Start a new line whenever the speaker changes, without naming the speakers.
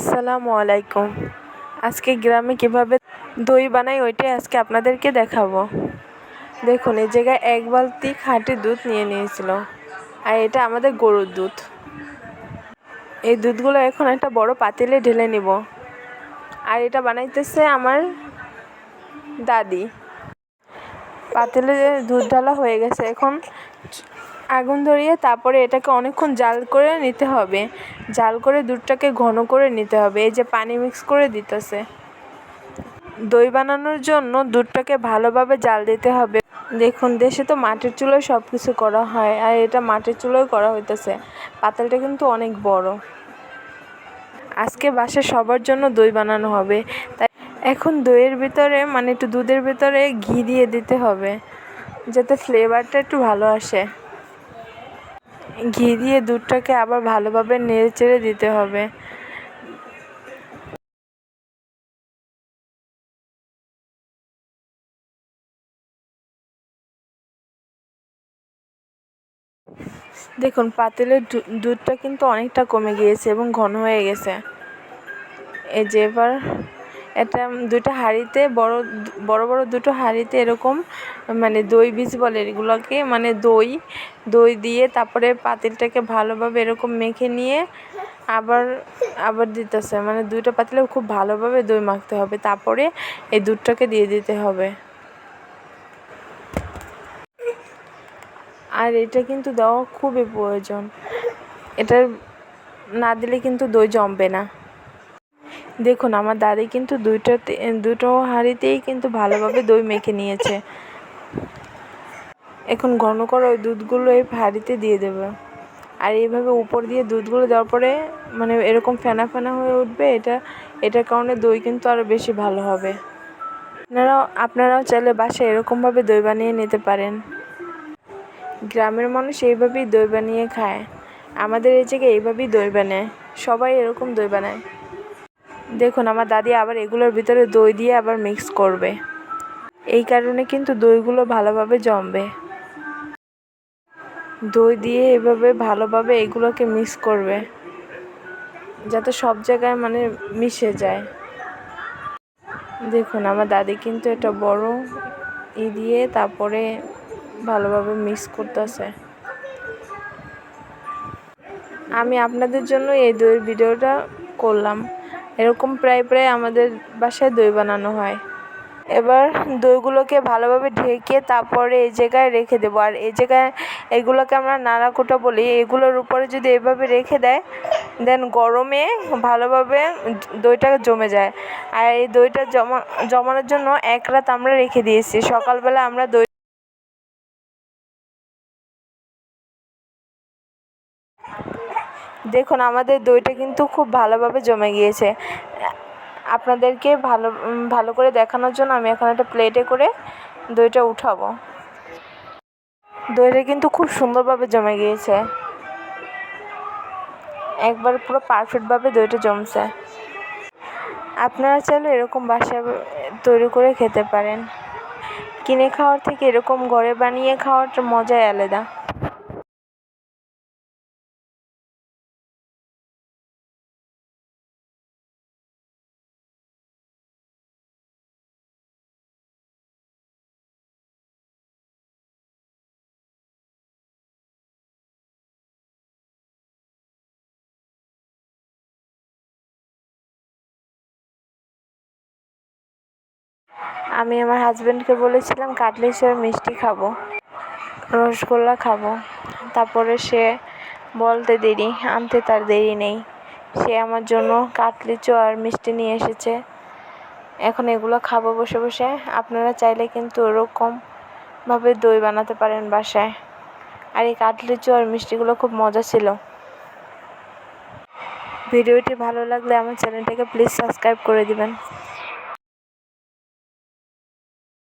আসসালামু আলাইকুম। আজকে গ্রামে কীভাবে দই বানাই ওইটাই আজকে আপনাদেরকে দেখাবো। দেখুন, এই জায়গায় এক বালতি খাঁটি দুধ নিয়ে নিয়েছিল আর এটা আমাদের গরুর দুধ। এই দুধগুলো এখন একটা বড় পাতিলে ঢেলে নিব। আর এটা বানাইতেছে আমার দাদি। পাতিলে দুধ ঢালা হয়ে গেছে। এখন আগুন ধরিয়ে তারপরে এটাকে অনেকক্ষণ জাল করে নিতে হবে। জাল করে দুধটাকে ঘন করে নিতে হবে। এই যে পানি মিক্স করে দিতেছে। দই বানানোর জন্য দুধটাকে ভালোভাবে জাল দিতে হবে। দেখুন, দেশে তো মাটির চুলোয় সব কিছু করা হয় আর এটা মাটির চুলোয় করা হইতেছে। পাতালটা কিন্তু অনেক বড়। আজকে বাসে সবার জন্য দই বানানো হবে। তাই এখন দইয়ের ভিতরে মানে একটু দুধের ভিতরে ঘি দিয়ে দিতে হবে। যাতে ফ্লেভারটা একটু ভালো আসে। ঘি দিয়ে দুধটাকে আবার ভালোভাবে নেড়ে চেড়ে দিতে হবে। দেখুন পাতিলের দুধটা কিন্তু অনেকটা কমে গিয়েছে এবং ঘন হয়ে গেছে। এই যে এবার এটা দুটো হাঁড়িতে, বড় বড় বড় দুটো হাঁড়িতে এরকম মানে দই বীজ বলে এগুলোকে মানে দই দই দিয়ে তারপরে পাতিলটাকে ভালোভাবে এরকম মেখে নিয়ে আবার আবার দিতেছে। মানে দুইটা পাতিলে খুব ভালোভাবে দই মাখতে হবে। তারপরে এই দুধটাকে দিয়ে দিতে হবে। আর এটা কিন্তু দেওয়া খুবই প্রয়োজন। এটা না দিলে কিন্তু দই জমবে না। দেখুন, আমার দাদি কিন্তু দুইটাতে দুটো হাঁড়িতেই কিন্তু ভালোভাবে দই মেখে নিয়েছে। এখন ঘন করে ওই দুধগুলো এই হাঁড়িতে দিয়ে দেবে। আর এইভাবে উপর দিয়ে দুধগুলো দেওয়ার পরে মানে এরকম ফেনা ফেনা হয়ে উঠবে, এটা, এটার কারণে দই কিন্তু আরও বেশি ভালো হবে। আপনারাও আপনারাও চাইলে বাসায় এরকমভাবে দই বানিয়ে নিতে পারেন। গ্রামের মানুষ এইভাবেই দই বানিয়ে খায়। আমাদের এই জায়গায় এইভাবেই দই বানায়। সবাই এরকম দই বানায়। দেখুন, আমার দাদি আবার এগুলোর ভিতরে দই দিয়ে আবার মিক্স করবে। এই কারণে কিন্তু দইগুলো ভালোভাবে জমবে। দই দিয়ে এভাবে ভালোভাবে এগুলোকে মিক্স করবে, যাতে সব জায়গায় মানে মিশে যায়। দেখুন, আমার দাদি কিন্তু এটা বড় ই দিয়ে তারপরে ভালোভাবে মিক্স করতেছে। আমি আপনাদের জন্য এই দইয়ের ভিডিওটা করলাম। এরকম প্রায় প্রায় আমাদের বাসায় দই বানানো হয়। এবার দইগুলোকে ভালোভাবে ঢেকে তারপরে এই জায়গায় রেখে দেবো। আর এই জায়গায় এগুলোকে আমরা নাড়াকুটা বলি। এগুলোর উপরে যদি এভাবে রেখে দেয় দেন গরমে ভালোভাবে দইটা জমে যায়। আর এই দইটা জমা, জমানোর জন্য এক রাত আমরা রেখে দিয়েছি। সকালবেলা আমরা দই দেখুন, আমাদের দইটা কিন্তু খুব ভালোভাবে জমে গিয়েছে। আপনাদেরকে ভালো ভালো করে দেখানোর জন্য আমি এখন একটা প্লেটে করে দইটা উঠাবো। দইটা কিন্তু খুব সুন্দরভাবে জমে গিয়েছে। একবার পুরো পারফেক্টভাবে দইটা জমছে। আপনারা চাইলে এরকম বাসায় তৈরি করে খেতে পারেন। কিনে খাওয়ার থেকে এরকম ঘরে বানিয়ে খাওয়ার মজাই আলাদা। আমি আমার হাজব্যান্ডকে বলেছিলাম কাটলেট আর মিষ্টি খাব, রসগোল্লা খাব। তারপরে সে বলতে দেরি, আনতে তার দেরি নেই। সে আমার জন্য কাটলিচু আর মিষ্টি নিয়ে এসেছে। এখন এগুলো খাব বসে বসে। আপনারা চাইলে কিন্তু ওরকমভাবে দই বানাতে পারেন বাসায়। আর এই কাটলিচু আর মিষ্টিগুলো খুব মজা ছিল। ভিডিওটি ভালো লাগলে আমার চ্যানেলটাকে প্লিজ সাবস্ক্রাইব করে দিবেন।